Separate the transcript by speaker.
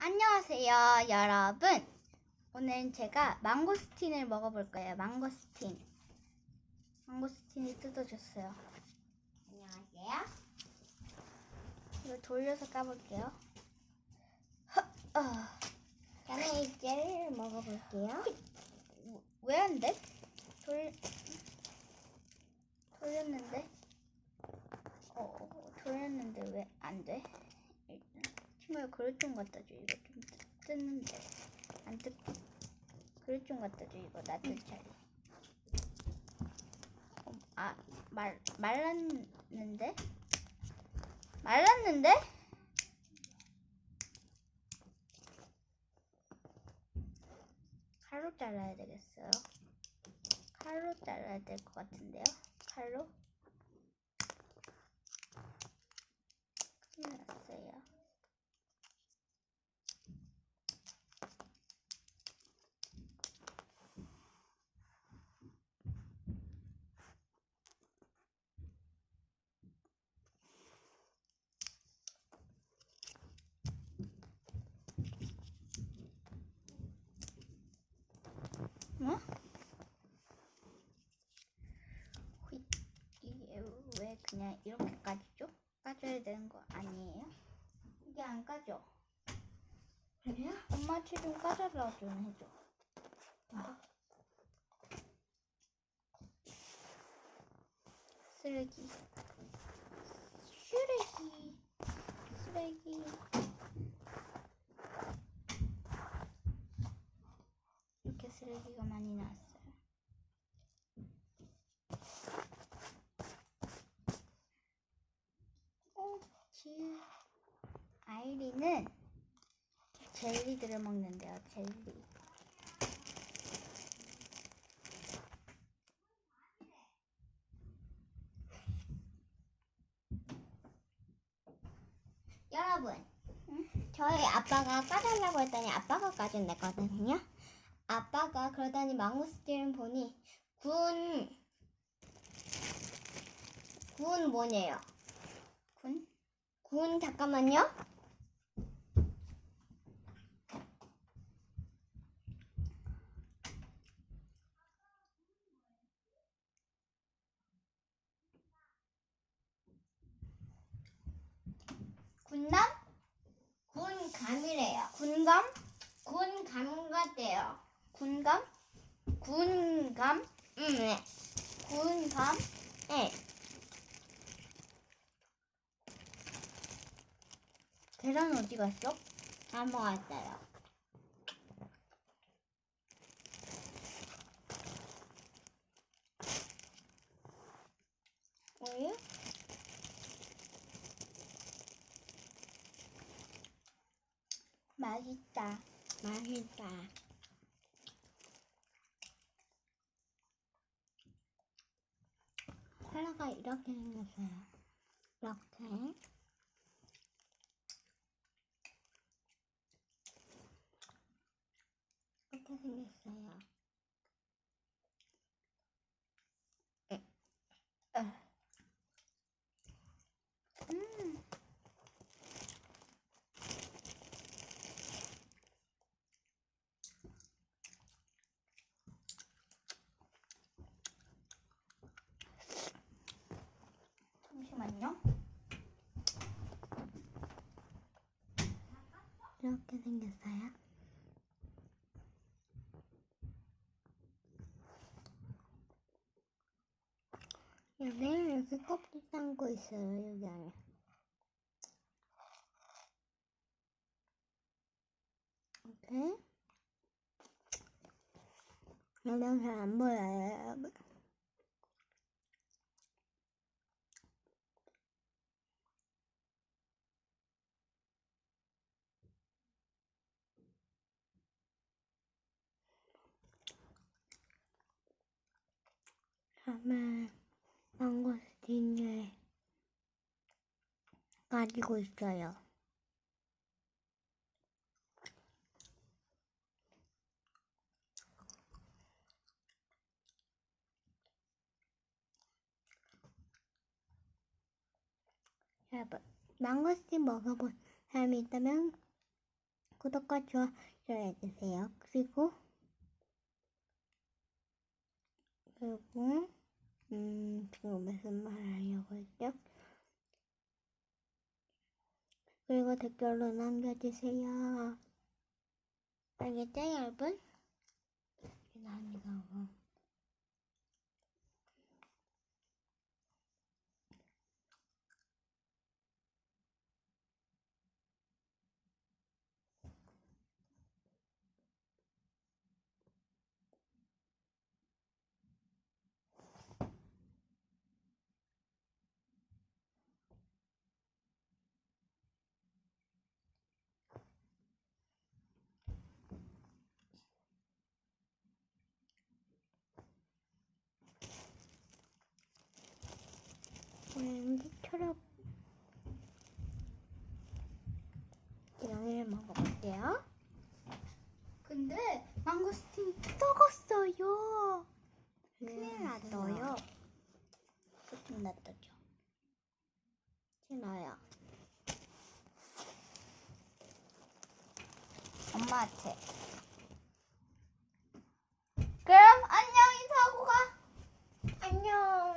Speaker 1: 안녕하세요, 여러분. 오늘 제가 망고스틴을 먹어볼 거예요. 망고스틴. 망고스틴이 뜯어졌어요.
Speaker 2: 안녕하세요.
Speaker 1: 이거 돌려서 까볼게요. 어,
Speaker 2: 저는 이제를 먹어볼게요.
Speaker 1: 왜 안 돼? 돌 돌렸는데. 어, 돌렸는데 왜 안 돼? 친구야 그릇 좀 갖다 줘. 이거 좀 뜯- 뜯는데 안 뜯고. 그릇 좀 갖다 줘. 이거 놔둘 자리. 어, 아, 말 말랐는데? 말랐는데? 칼로 잘라야 되겠어요. 칼로 잘라야 될 것 같은데요. 칼로. 큰일 났어요. 뭐? 휘, 이게 왜 그냥 이렇게 까지죠? 까줘야 되는 거 아니에요? 이게 안 까져.
Speaker 2: 그래요?
Speaker 1: 엄마 체좀 까달라 좀 해줘. 쓰레기. 쓰레기. 쓰레기. 이렇게 쓰레기가 많이 나왔어요. 어, 지 아이리는 젤리들을 먹는데요, 젤리.
Speaker 2: 여러분, 저희 아빠가 까달라고 했더니 아빠가 까준댔거든요. 아빠가 그러더니 망고스틴 보니 군, 군 뭐냐요?
Speaker 1: 군?
Speaker 2: 군 잠깐만요. 군남? 군감이래요.
Speaker 1: 군감?
Speaker 2: 군감 같대요.
Speaker 1: 군감? 군감?
Speaker 2: 응, 네.
Speaker 1: 군감?
Speaker 2: 네.
Speaker 1: 계란 어디 갔어?
Speaker 2: 다 먹었어요.
Speaker 1: 우유? 맛있다.
Speaker 2: 맛있다. 컬러가 이렇게 생겼어요. 이렇게. 이렇게 생겼어요.
Speaker 1: 음. 잠시만요.
Speaker 2: 이렇게 생겼어요. 여기 이렇게 껍질 담고 있어요, 여기 안에. 이렇게. 여기 잘안 보여요, 여러분. 다음에 망고스틴을 가지고 있어요. 여러분, 망고스틴 먹어본 사람이 있다면 구독과 좋아요 해주세요. 그리고 그리고 음 지금 무슨 말 하려고 했죠? 그리고 댓글로 남겨주세요. 알겠죠, 여러분? 나니가 뭐. 끓여 계란을 먹어볼게요.
Speaker 1: 근데 망고스틴 썩었어요. 큰일 네, 났어요. 큰일 났다죠.
Speaker 2: 신아야.
Speaker 1: 엄마한테. 그럼 안녕히 사고 가. 안녕.